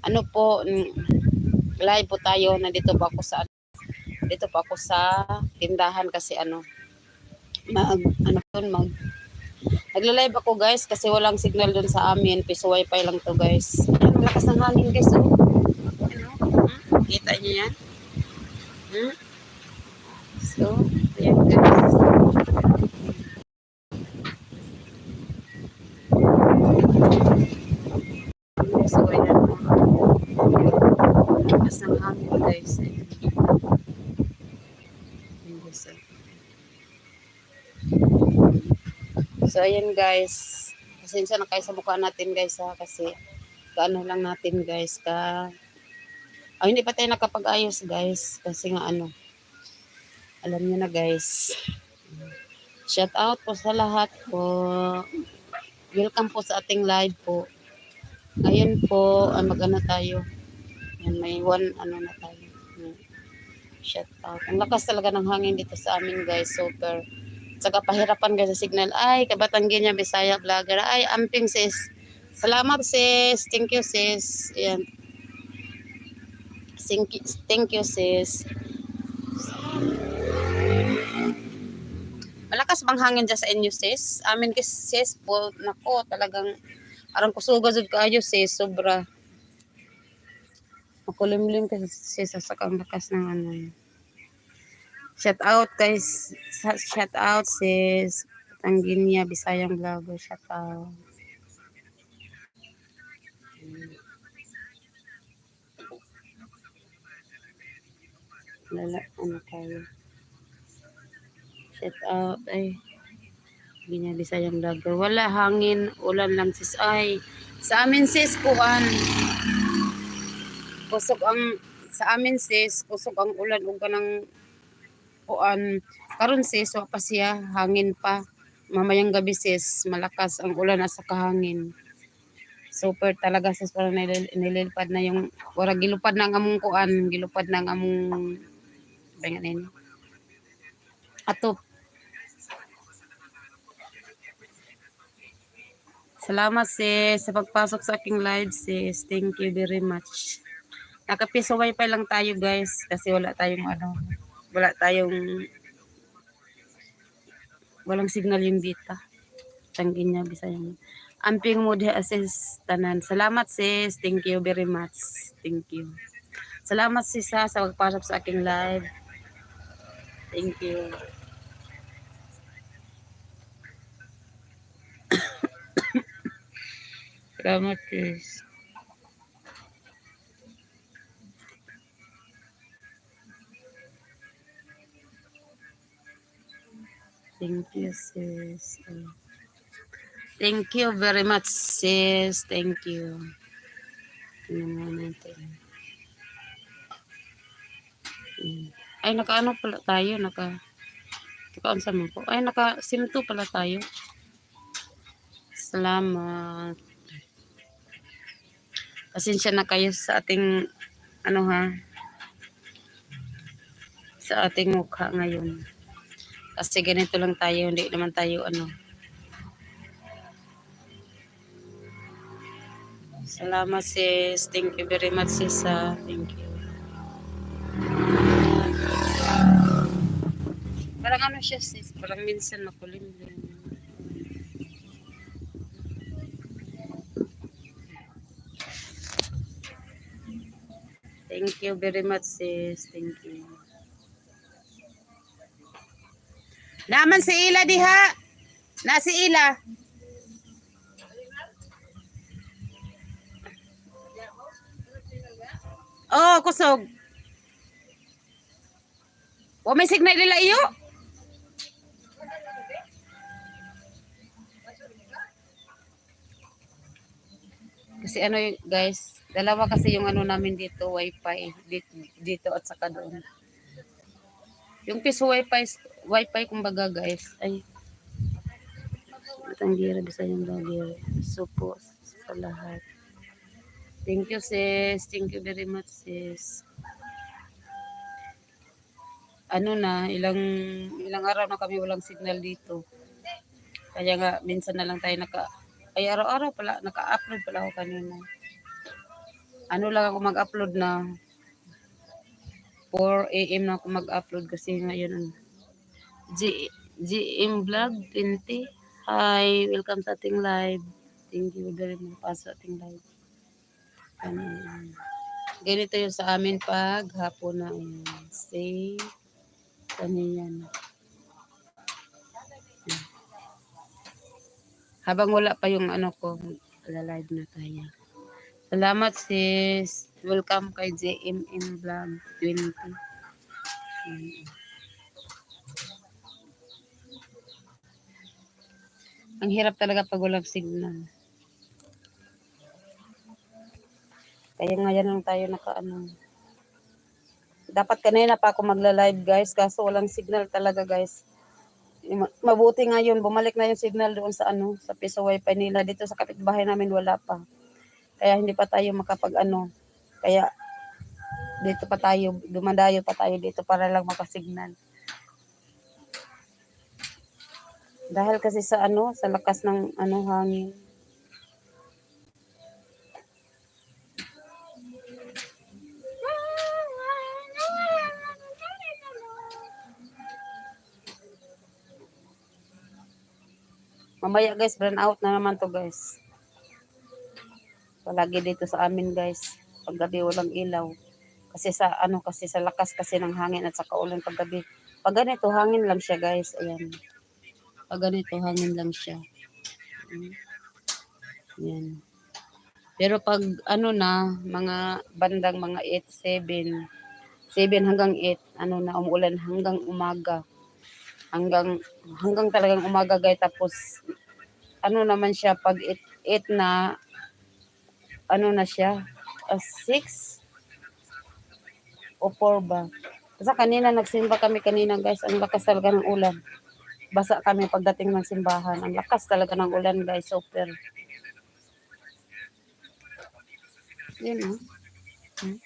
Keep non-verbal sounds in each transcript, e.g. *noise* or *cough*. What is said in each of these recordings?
ano po, live po tayo. Nandito po ako sa, dito po ako sa tindahan kasi ano, mag, ano yun, mag, nagla-live ako guys kasi walang signal dun sa amin. Piso wifi lang to guys. Ang lakas ng hangin guys. Oh. Ano? Hmm? Kita niyo yan? Hmm? So, ayan guys. So, ayan po. Lakas ng hangin guys. Ayan. Oh. So, ayan guys. Pasensya na kayo sa mukha natin guys ha. Kasi, kaano lang natin guys. Ka... Ah, hindi pa tayo nakapag-ayos guys. Kasi nga ano. Alam niyo na guys. Shout out po sa lahat po. Welcome po sa ating live po. Ngayon po, ah, mag-ano tayo. Yan, may one, ano na tayo. Shout out. Ang lakas talaga ng hangin dito sa amin guys. Super. Saka pahirapan guys sa signal. Ay, kabatanggi niya, Bisaya vlogger. Ay, amping sis. Salamat sis. Thank you sis. Ayan. Thank you, thank you sis. Malakas bang hangin dyan sa inyo sis? Amin sis po, nako talagang arang kusuga jud kaayo sis, sobra. Makulimlim kasi sis sa sakang lakas ng ano. Shout out guys, shout out sis. Tangginia, Bisayang Vlogger, shout out. Lala, ano tayo? Shout out, ay. Ginya Bisayang Vlogger. Wala hangin, ulan lang sis. Ay, sa amin sis, kuan. Kusog ang, sa amin sis, kusog ang ulan ug kanang kuan. Karon sis, wa pa siya, hangin pa. Mamayang gabi sis, malakas ang ulan asa kahangin. Super talaga sis, parang nilil- nililipad na yung, wala gilupad na ang among kuan, gilupad na ang among, bangan nini. Atop, Salamat sis sa pagpasok sa aking live sis. Thank you very much. Nakapiso wifi lang tayo guys kasi wala tayong ano, wala tayong walang signal yung data. Tanggin niya bisayang. Amping mo diha sis tanan. Salamat sis. Thank you very much. Thank you. Salamat sis sa pagpasok sa aking live. Thank you. *coughs* Salamat sis. Thank you sis. Thank you very much sis. Thank you. Tingnan mo natin. Hmm. Ay, naka-ano pala tayo? Naka, naka-unsa mo po? Ay, naka-simto pala tayo. Salamat. Pasensya na kayo sa ating ano ha sa ating mukha ngayon. Kasi ganito lang tayo, hindi naman tayo ano. Salamat sis. Thank you very much sis. ah. Thank you. Parang ano siya sis, parang minsan makulimlim. Thank you very much, sis. Thank you. Naman si Ila diha. Na si Ila. Oh, kusog. Wa may signal nila iyo. Kasi ano yung guys, dalawa kasi yung ano namin dito, wifi dito, dito at saka doon. Yung piso wifi, wifi kumbaga guys, ay Tangira bisa yung lagi. So po sa lahat. Thank you sis. Thank you very much sis. Ano na, ilang ilang araw na kami walang signal dito. Kaya nga minsan na lang tayo naka ay araw-araw pala naka-upload pala ako kanina. ano lang ako mag-upload na 4 a.m. na ako mag-upload kasi ngayon G, GM Vlog 20. Hi, welcome sa ating live. Thank you very much pa sa ating live. Ano, ganito yung sa amin pag hapon na ayan. Say, kanyan. Habang wala pa yung ano ko, live na tayo. Salamat sis. Welcome kay JMM Vlog 20. Ayan. Ang hirap talaga pag walang signal. Kaya ngayon lang tayo nakaano. Dapat kanina pa ako magla-live guys kaso walang signal talaga guys. Ma- Mabuti ngayon bumalik na yung signal doon sa ano sa piso wifi nila dito sa kapitbahay namin wala pa. Kaya hindi pa tayo makapag ano. Kaya dito pa tayo dumadayo pa tayo dito para lang makasignal. Dahil kasi sa ano, sa lakas ng ano hangin. Mamaya guys, burn out na naman to guys. Palagi dito sa amin guys. Paggabi walang ilaw. Kasi sa ano kasi sa lakas kasi ng hangin at sa kaulan paggabi. Pag ganito hangin lang siya guys. Ayan. Pag ganito, hangin lang siya. Mm. Yan. Pero pag ano na, mga bandang mga 8, 7, 7 hanggang 8, ano na, umuulan hanggang umaga. Hanggang, hanggang talagang umaga guys. Tapos, ano naman siya, pag 8, 8 na, ano na siya, 6 o 4 ba? Kasi kanina nagsimba kami kanina guys, ang lakas talaga ng ulan basa kami pagdating ng simbahan. Ang lakas talaga ng ulan guys, super. Yun oh. Hmm.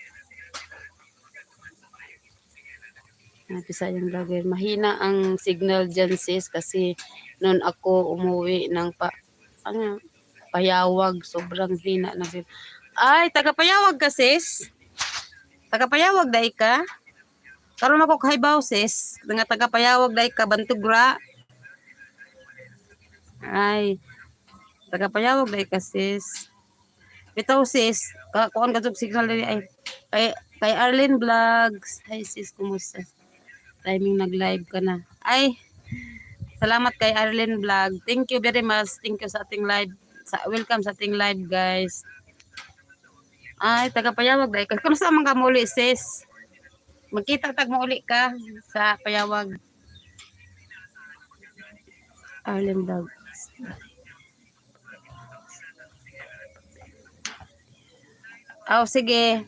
Napisa yung vlogger. Mahina ang signal dyan sis kasi noon ako umuwi ng pa, ano, payawag. Sobrang hina na Ay, taga payawag ka sis? Taga payawag dahi ka? Karon ako kahibaw sis. Nga taga payawag dahi ka, bantugra. Ay, taga-payawag dahil ka sis. Bitaw sis, ka kuan ka signal dali ay kay kay Arlene Vlogs. Hi sis, kumusta? Timing nag-live ka na. Ay, salamat kay Arlene Vlog. Thank you very much. Thank you sa ating live. Sa welcome sa ating live, guys. Ay, taga-payawag dahil ka. Kumusta man ka muli sis? Magkita tag mo uli ka sa payawag. Arlene Vlog. Oh, sige.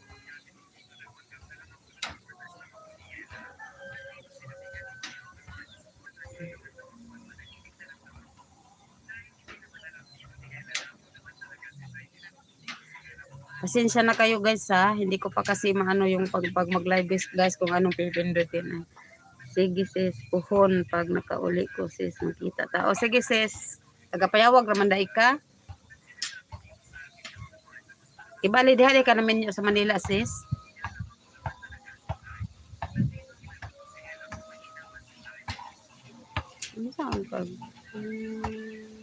Pasensya na kayo guys ha. Hindi ko pa kasi maano yung pag, pag mag-live guys, kung anong pipindutin. ah. Sige sis, puhon pag nakauli ko sis, makita ta. O sige sis, tagapayawag raman dai ka. Ibali diha ka namin sa Manila sis. Ano saan pag? Hmm.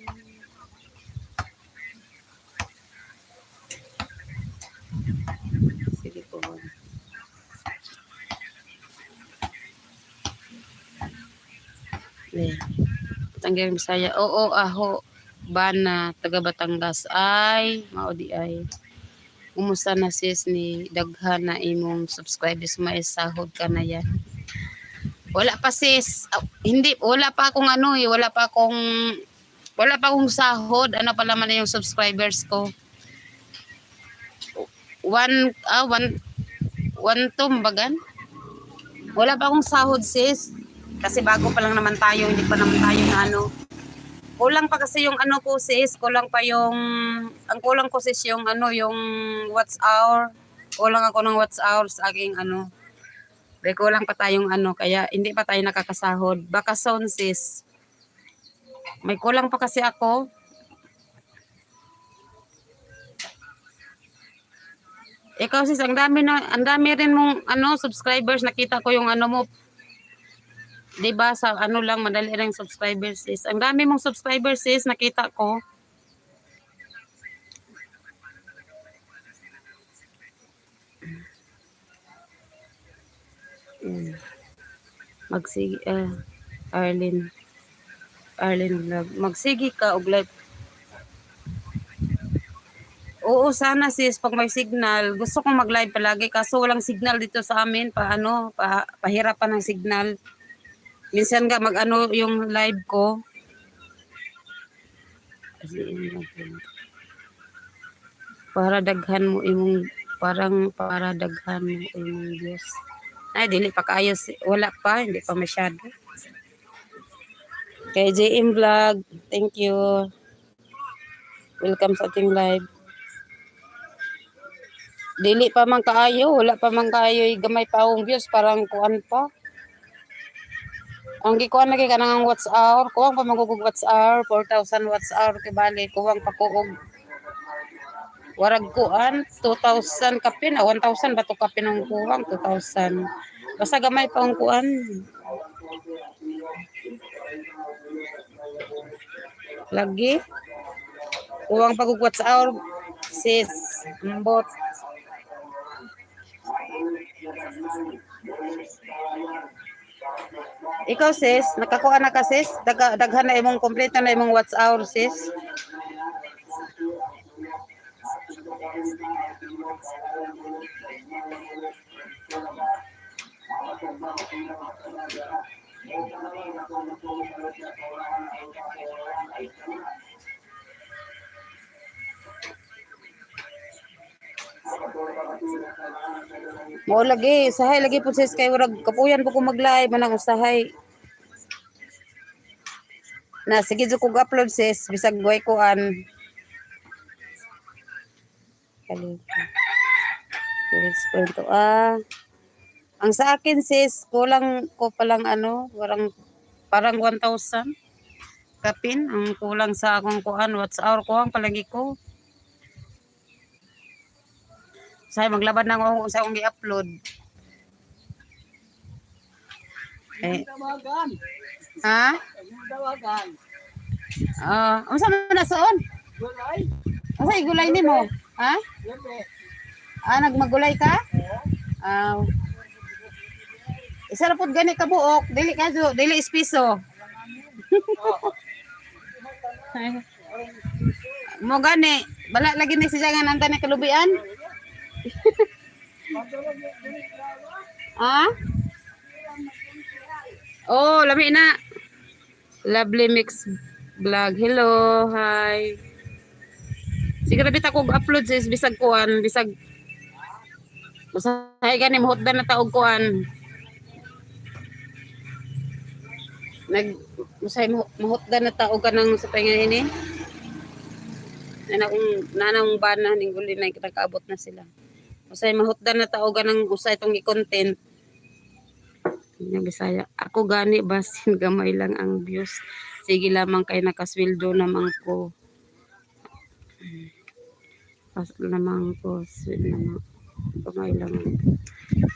Sige po. Le. Batanggay Bisaya. Oo, aho. Bana, taga Batangas. Ay, maudi ay. Kumusta na sis ni daghan na imong subscribers may sahod ka na yan. Wala pa sis. Ah, hindi, wala pa akong ano eh. Wala pa akong wala pa akong sahod. Ano pa naman na yung subscribers ko? One, ah, one, one to, bagan? Wala pa akong sahod sis. Kasi bago pa lang naman tayo, hindi pa naman tayo na ano. Kulang pa kasi yung ano ko sis, kulang pa yung, ang kulang ko sis yung ano, yung watch hour. Kulang ako ng watch hour sa aking ano. May kulang pa tayong ano, kaya hindi pa tayo nakakasahod. Baka soon sis. May kulang pa kasi ako. Ikaw sis, ang dami na, ang dami rin mong ano, subscribers. Nakita ko yung ano mo. 'Di ba sa ano lang madali lang subscribers sis. Ang dami mong subscribers sis, nakita ko. Mm. Magsige ah Arlene Arlene vlog. Magsige ka og live Oo, sana sis, pag may signal, gusto kong mag-live palagi kaso walang signal dito sa amin, pa ano, pa, pahirapan ng signal. Minsan nga mag-ano yung live ko. Para daghan mo imong parang para daghan mo imong Diyos. Ay, dili pa kaayos. Wala pa, hindi pa masyado. Kay JM Vlog, thank you. Welcome sa ating live. Dili pa man kaayo, wala pa man kaayo gamay pa akong views parang kuan pa. Ang gikuan lagi ka nang watts hour, kuwang pa magugug watts hour, 4,000 watts hour kay bali, kuwang pa ko og warag kuan 2,000 kapin, ah, 1,000 ba to kapin ang kuwang 2,000. Basta gamay pa ang kuan. Lagi. Kuwang pagug watts hour sis, mbot. Ikaw sis, nakakuha na ka sis? Daga, daghan na imong kompleto na imong watts hour sis? Mo lagi, usahay lagi po sis kay urag kapuyan po ko mag-live manang usahay. Na sige jud kog upload sis bisag way ko an. Kali. Let's print to ah. Ang sa akin sis, kulang ko palang ano, parang parang 1,000 kapin ang kulang sa akong kuan what's hour ko ang palagi ko. Say maglabad na ako sa akong gi-upload. Eh, ha? Tawagan. Ah, uh, unsa man na soon? Gulay. Unsa igulay nimo? Ha? Libre. Ah, nagmagulay ka? Ah. isa ra gani ka buok, dili ka dili espiso. *laughs* Mo gani, bala lagi ni siya nga nanda ni kalubian. Ah? Oh, lami na. Lovely mix vlog. Hello, hi. Siguro bita kog upload sis bisag kuan, bisag Usahay gani mahutdan na taog kuan. Nag usahay mahu- mahutdan na taog kanang sa pahinga ini. Nana kung nanang bana ning guli na nakaabot na sila. Usahay mahutdan na taog kanang usay itong i-content. Bisaya. Ako gani basin *laughs* gamay lang ang views. Sige lamang kay nakasweldo naman ko. Pas naman ko, sweldo naman. Gamay lang.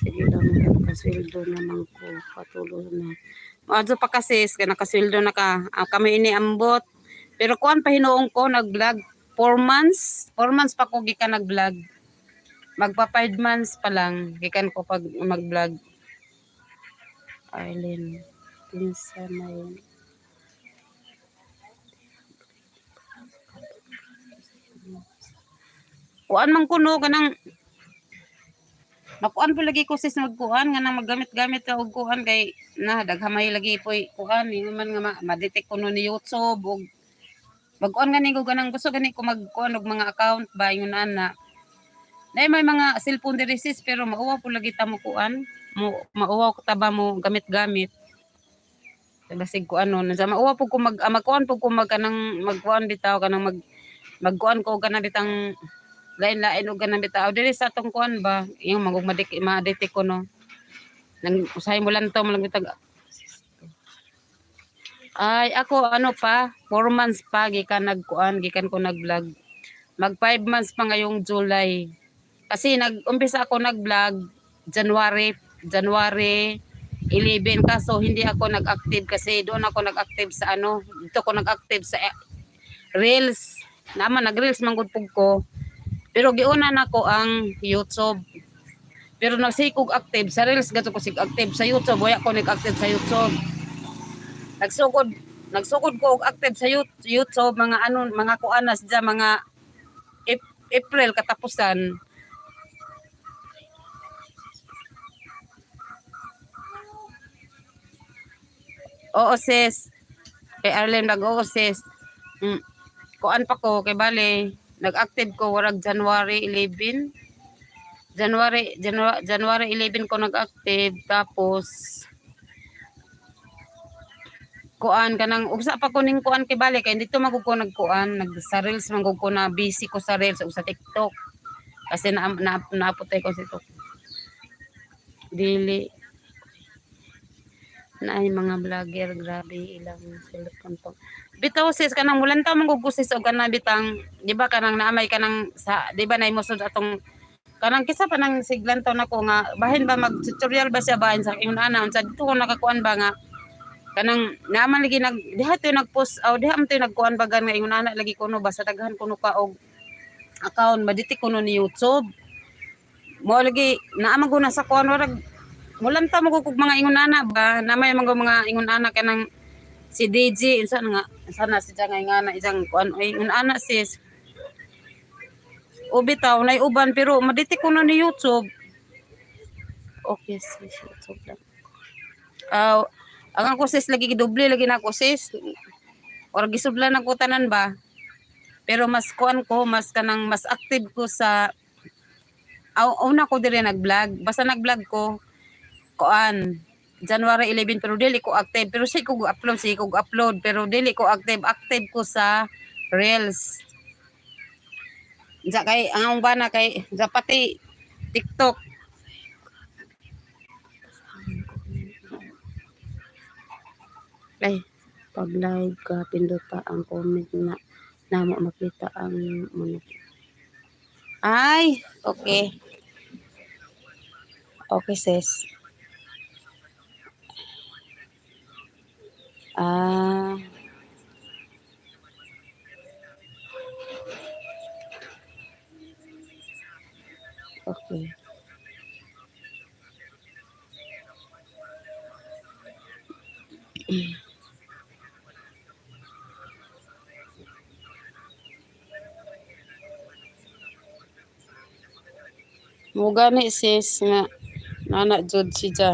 Sige kay nakasweldo naman ko. Patuloy na. Adto pa kasi, nakasweldo na ka. Ah, kami iniambot. Pero kuan pa hinuong ko, nag-vlog. 4 months. 4 months pa ko gikan nag-vlog. Magpa 5 months pa lang. Gikan ko pag mag-vlog. Arlen. Pinsan na yun. Kuan man kuno kanang Nakuan po lagi ko sis magkuan nga nang maggamit-gamit ka og kuan kay na daghamay lagi po kuan ni man nga ma- ma-detect kuno ni YouTube og Bagkuan gani ko ganang gusto gani ko magkuan og mga account ba yun ana. Na may mga cellphone diri sis pero mauwa po lagi ta mo kuan. Mo mauwa ko taba mo gamit-gamit. Basig ko ano, sa mauwa po ko mag ah, magkuan po ko mag kanang magkuan bitaw kanang mag magkuan ko kanang bitang lain-lain og kanang bitaw diri sa atong kuan ba yung magug madik ko no. Nang usahay mo lang to mo lang bitag ay, ako ano pa, 4 months pa gikan nagkuan, gikan ko nag-vlog. Mag 5 months pa ngayong July. Kasi nag-umpisa ako nag-vlog January, January 11 kaso hindi ako nag-active kasi doon ako nag-active sa ano, dito ako nag-active sa eh, Reels. Naman nag-Reels man gud pug ko. Pero giuna na ko ang YouTube. Pero nagsikog active sa Reels gato ko sig active sa YouTube, wala ko nag-active sa YouTube. Nagsugod nagsugod ko active sa Yout- YouTube mga ano mga kuanas dya mga Ap- April katapusan. Oo sis. Kay Arlen nag-oo sis. Mm. Kuan pa ko kay bale nag-active ko warag January 11. January January, January 11 ko nag-active tapos kuan kanang ugsa pa ko ning kuan kay bale kay dito magug ko nagkuan nag sa reels magug na busy ko sa reels ug sa TikTok kasi na, na naaputay ko sa TikTok dili na ay mga vlogger grabe ilang cellphone to. Bitaw sis kanang mulan ta man gug sis og kanang bitang di ba kanang naamay kanang sa di ba nay musod atong kanang kisa pa nang siglan to nako nga bahin ba mag tutorial ba siya bahin sa ingon ana unsa dito ko nakakuan ba nga kanang naman lagi nag diha to nag-post aw diha man to nagkuan bagan nga ingon ana lagi kuno basta daghan kuno ka og account maditi kuno ni YouTube. Mo lagi naamag ko na sa kuan warag mulan ta mo kog mga ingon ana ba? Namay mga mga ingon ana kanang si DJ insa na nga? Sana si nga ingana isang kuan? Ay ingon ana sis. O bitaw nay uban pero maditi kuno ni YouTube. Okay sis YouTube lang. Aw ang ako sis lagi gidoble lagi na ako sis. Or gisudlan ako tanan ba? Pero mas kuan ko mas kanang mas active ko sa aw una ko dire nag-vlog. Basta nag-vlog ko kuan January 11 pero dili ko active. Pero si ko upload si ko upload. Pero dili ko active active ko sa Reels. Diya kay ang bana kay sa pati TikTok. Ay pag live ka pindot pa ang comment na namo makita ang mga ay okay. Okay sis ah okay mo gani sis nga nana jud si Ja.